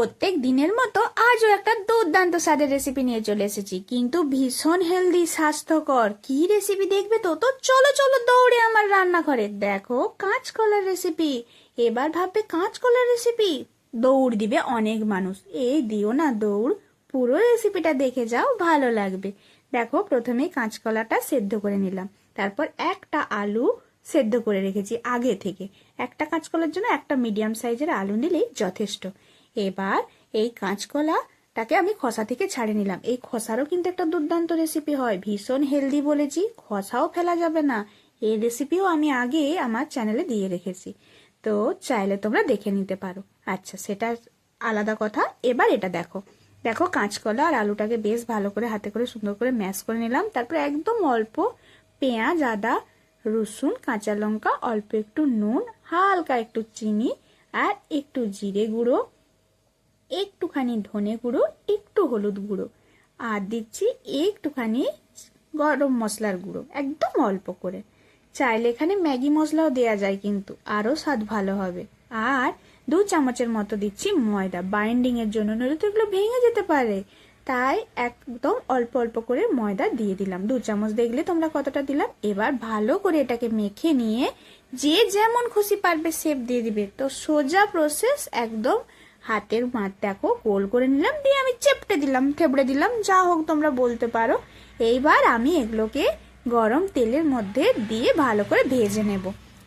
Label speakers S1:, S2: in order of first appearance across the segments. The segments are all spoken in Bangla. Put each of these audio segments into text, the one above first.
S1: প্রত্যেক দিনের মতো আজও একটা দুর্দান্ত স্বাদের রেসিপি নিয়ে চলে এসেছি। কিন্তু ভীষণ হেলদি স্বাস্থ্যকর। কি রেসিপি দেখবে তো তো চলো চলো দৌড়ে আমার রান্নাঘরে। দেখো, কাঁচকলার রেসিপি এবার ভাববে কাঁচকলার রেসিপি দৌড় দিবে অনেক মানুষ। এই দিও না, দৌড়। পুরো রেসিপিটা দেখে যাও, ভালো লাগবে। দেখো, প্রথমেই কাঁচকলাটা সেদ্ধ করে নিলাম। তারপর একটা আলু সেদ্ধ করে রেখেছি আগে থেকে। একটা কাঁচকলার জন্য একটা মিডিয়াম সাইজের আলু নিলেই যথেষ্ট। এবার এই কাঁচকলাটাকে আমি খসা থেকে ছাড়ে নিলাম। এই খসারও কিন্তু একটা দুর্দান্ত রেসিপি হয়। ভীষণ হেলদি বলেছি, খসাও ফেলা যাবে না। এই রেসিপিও আমি আগে আমার চ্যানেলে দিয়ে রেখেছি। তো চাইলে তোমরা দেখে নিতে পারো। আচ্ছা সেটা আলাদা কথা। এবার এটা দেখো। দেখো, কাঁচকলা আর আলুটাকে বেশ ভালো করে হাতে করে সুন্দর করে ম্যাশ করে নিলাম। তারপর একদম অল্প পেঁয়াজ, আদা, রসুন, কাঁচা লঙ্কা, অল্প একটু নুন, হালকা একটু চিনি আর একটু জিরে গুঁড়ো একটুখানি ধনে গুঁড়ো, একটু হলুদ গুঁড়ো। আর দিচ্ছি একটুখানি গরম মশলার গুঁড়ো, একদম অল্প করে। চাইলে এখানে ম্যাগি মশলাও দেয়া যায় কিন্তু, আরও স্বাদ ভালো হবে। আর দু চামচের মতো দিচ্ছি ময়দা বাইন্ডিং এর জন্য, নইলে তো এগুলো ভেঙে যেতে পারে। তাই একদম অল্প অল্প করে ময়দা দিয়ে দিলাম। দু চামচ দেখলে তোমরা কতটা দিলাম। এবার ভালো করে এটাকে মেখে নিয়ে যে যেমন খুশি পারবে শেপ দিয়ে দিবে। তো সোজা প্রসেস একদম হাতের মাঠ দেখো, গোল করে নিলাম, দিয়ে আমি চেপটে দিলাম, থেবড়ে দিলাম, যা হোক তোমরা বলতে পারো। এইবার আমি এগুলোকে গরম তেলের মধ্যে দিয়ে ভালো করে ভেজে নেব।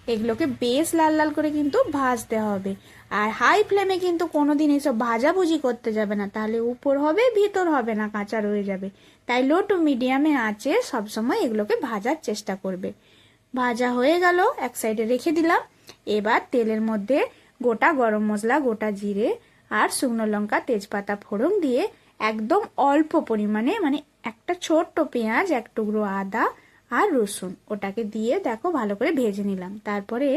S1: এগুলোকে বেশ লাল লাল করে কিন্তু ভাজতে হবে। আর হাই ফ্লেমে কিন্তু কোনোদিন এসব ভাজাভুজি করতে যাবে না, তাহলে উপর হবে, ভিতর হবে না, কাঁচা রয়ে যাবে। তাই লো টু মিডিয়ামে আঁচে সবসময় এগুলোকে ভাজার চেষ্টা করবে। ভাজা হয়ে গেল, এক সাইডে রেখে দিলাম। এবার তেলের মধ্যে গোটা গরম মশলা, গোটা জিরে আর শুকনো লঙ্কা, তেজপাতা ফোড়ন দিয়ে একদম অল্প পরিমাণে মানে একটা ছোট্ট পেঁয়াজ, এক টুকরো আদা আর রসুন ওটাকে দিয়ে দেখো ভালো করে ভেজে নিলাম। তারপরে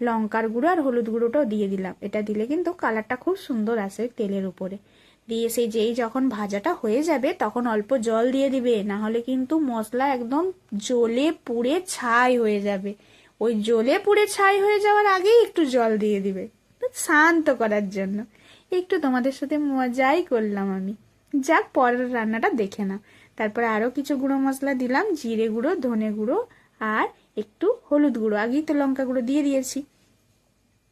S1: লঙ্কার গুঁড়ো আর হলুদ গুঁড়োটাও দিয়ে দিলাম। এটা দিলে কিন্তু কালারটা খুব সুন্দর আসে তেলের উপরে। দিয়ে সেই যেই যখন ভাজাটা হয়ে যাবে তখন অল্প জল দিয়ে দিবে, না হলে কিন্তু মশলা একদম জ্বলে পুড়ে ছাই হয়ে যাবে। ওই জ্বলে পুড়ে ছাই হয়ে যাওয়ার আগেই একটু জল দিয়ে দিবে। শান্ত করার জন্য। একটু তোমাদের সাথে মজাই করলাম আমি। যাক, পরের রান্নাটা দেখে না তারপরে আরও কিছু গুঁড়ো মশলা দিলাম, জিরে গুঁড়ো, ধনে গুঁড়ো আর একটু হলুদ গুঁড়ো। আগেই তো লঙ্কা গুঁড়ো দিয়ে দিয়েছি।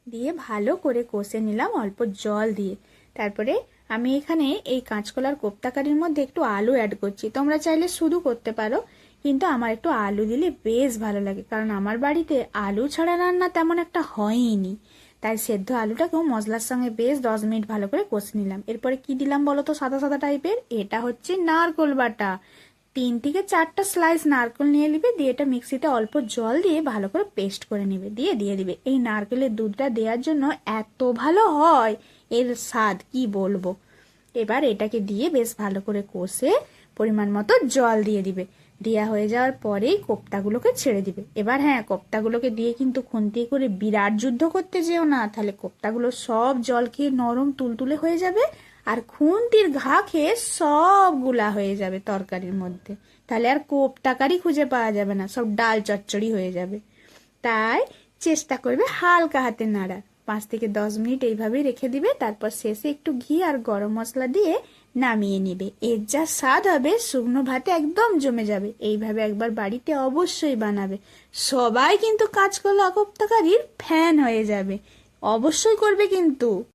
S1: দিয়ে ভালো করে কষে নিলাম, অল্প জল দিয়ে। তারপরে আমি এখানে এই কাঁচকলার কোপ্তাকারির মধ্যে একটু আলু অ্যাড করছি। তোমরা চাইলে শুধু করতে পারো, কিন্তু আমার একটু আলু দিলে বেশ ভালো লাগে, কারণ আমার বাড়িতে আলু ছাড়া রান্না তেমন একটা হয়ইনি। তাই সেদ্ধ আলুটাকেও মশলার সঙ্গে বেশ দশ মিনিট ভালো করে কষে নিলাম। এরপরে কি দিলাম বলো তো সাদা সাদা টাইপের এটা হচ্ছে নারকোল বাটা। তিন থেকে চারটা স্লাইস নারকেল নিয়ে নিবে, দিয়ে এটা মিক্সিতে অল্প জল দিয়ে ভালো করে পেস্ট করে নিবে, দিয়ে দিয়ে দিবে। এই নারকেলের দুধটা দেওয়ার জন্য এত ভালো হয়, এর স্বাদ কি বলব? এবার এটাকে দিয়ে বেশ ভালো করে কষে পরিমাণ মতো জল দিয়ে দিবে। দেওয়া হয়ে যাওয়ার পরেই কোপ্তাগুলোকে ছেড়ে দিবে। এবার হ্যাঁ কোপ্তাগুলোকে দিয়ে কিন্তু খুন্তি করে বিরাট যুদ্ধ করতে যেও না। তাহলে কোপ্তাগুলো সব জল খেয়ে নরম তুলতুলে হয়ে যাবে আর খুন্তির ঘা খেয়ে সবগুলা হয়ে যাবে তরকারির মধ্যে। তাহলে আর কোপ্তাকারই খুঁজে পাওয়া যাবে না, সব ডাল চচ্চড়ি হয়ে যাবে। তাই চেষ্টা করবে হালকা হাতে নাড়ার। পাঁচ থেকে দশ মিনিট এইভাবে রেখে দিবে, তারপর শেষে একটু ঘি আর গরম মশলা দিয়ে নামিয়ে নিবে। এর যা স্বাদ হবে, শুকনো ভাতে একদম জমে যাবে। এইভাবে একবার বাড়িতে অবশ্যই বানাবে। সবাই কিন্তু কাজ করলে অকপ্তকারীর ফ্যান হয়ে যাবে। অবশ্যই করবে কিন্তু।